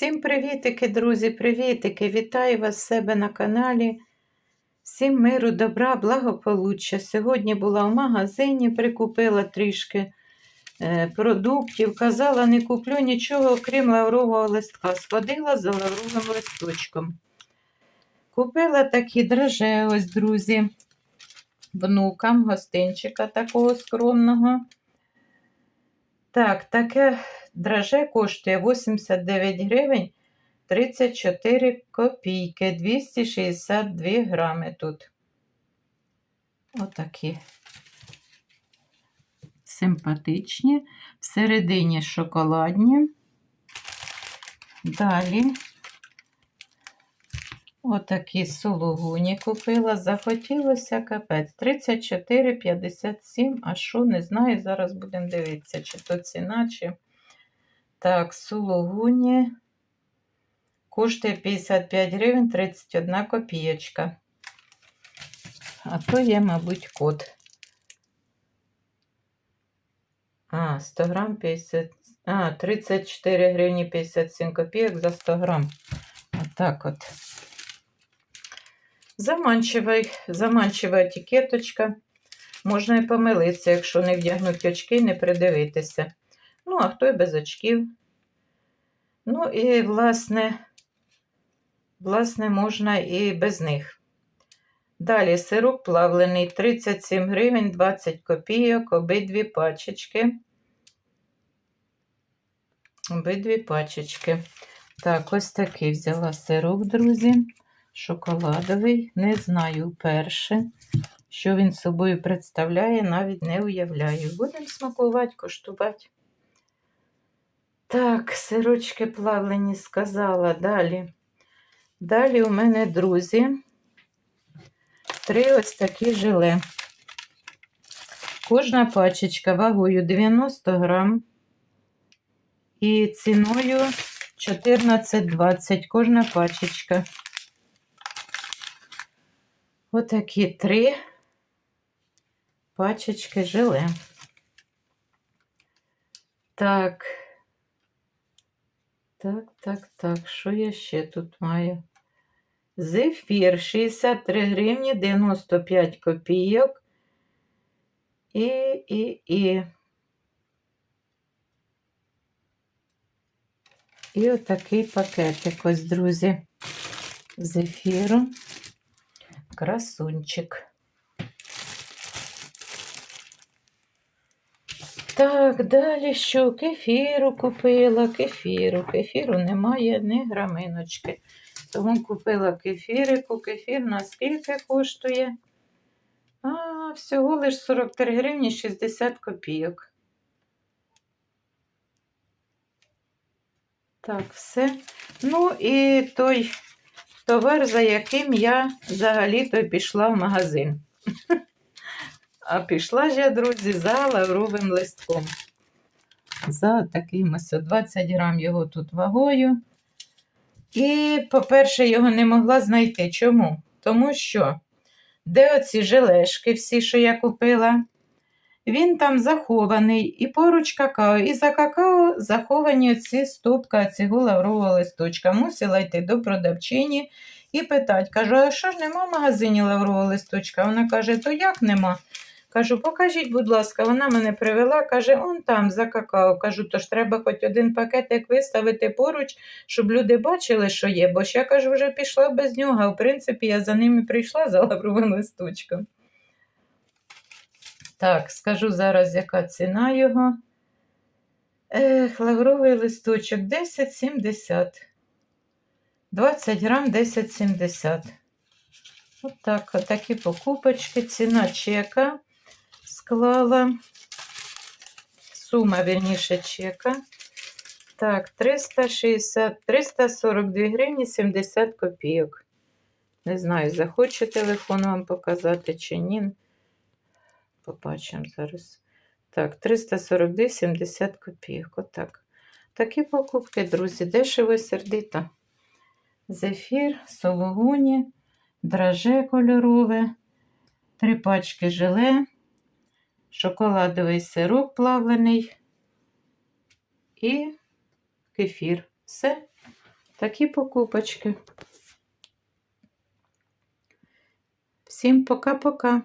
Всім привітики, друзі, привітики! Вітаю вас в себе на каналі. Всім миру, добра, благополуччя. Сьогодні була в магазині, прикупила трішки е, продуктів. Казала, не куплю нічого, окрім лаврового листка. Сходила за лавровим листочком. Купила такі драже, ось, друзі, внукам гостинчика такого скромного. Так, таке драже коштує 89 гривень 34 копійки, 262 грами тут. Отакі симпатичні, всередині шоколадні. Далі отакі сулугуні купила. Захотілося капець. 34,57. А що, не знаю, зараз будемо дивитися, чи то ціна, чи. Так, сулугуні коштує 55 гривень 31 копійочка. А то є, мабуть, код. А, 100 грам 50. А, 34 гривні 57 копійок за 100 грам. Отак от. Заманчива, заманчива етикеточка. Можна і помилитися, якщо не вдягнуть очки, і не придивитися. Ну, а хто і без очків. Ну, і, власне, власне, можна і без них. Далі сироп плавлений 37 гривень 20 копійок, обидві пачечки. Обидві пачечки. Так, ось такий взяла сироп, друзі. Шоколадовий. Не знаю вперше, що він собою представляє, навіть не уявляю. Будемо смакувати, коштувати. Так, сирочки плавлені сказала. Далі. Далі у мене, друзі, три ось такі желе. Кожна пачечка вагою 90 грам і ціною 14,20 кожна пачечка. Отакі три пачечки желе. Так. Так, так, так, що я ще тут маю? Зефір 63 гривні 95 копійок. І, і, і. І отакий пакетик ось, друзі, зефіру. Красунчик. Так, далі що? Кефіру купила, кефіру. Кефіру немає ні граминочки. Тому купила кефірику. Кефір наскільки коштує? А, всього лиш 43 гривні 60 копійок. Так, все. Ну і той товар, за яким я взагалі-то пішла в магазин. А пішла ж я, друзі, за лавровим листком. За таким ось 20 грам його тут вагою. І, по-перше, його не могла знайти. Чому? Тому що, де оці желешки, всі, що я купила, він там захований, і поруч какао. І за какао заховані ці стопка цього лаврового листочка. Мусила йти до продавчині і питати. Кажу, а що ж нема в магазині лаврового листочка? Вона каже, то як нема? Кажу, покажіть, будь ласка, вона мене привела, каже, он там за какао. Кажу, то ж треба хоч один пакетик виставити поруч, щоб люди бачили, що є. Бо ж я кажу, вже пішла без нього. А в принципі, я за ними прийшла за лавровим листочком. Так, скажу зараз, яка ціна його. Ех, лавровий листочок 10,70. 20 грам 10,70. Отак, от такі покупочки. Ціна чека склала. Сума, вірніше, чека. Так, 360, 342 гривні 70 копійок. Не знаю, захоче телефон вам показати чи ні. Побачимо зараз. Так, 342 70 копійок. Отак. Такі покупки, друзі, дешево і сердито. Зефір, сологуні, драже кольорове, три пачки желе, шоколадовий сироп плавлений і кефір. Все. Такі покупочки. Всім пока-пока.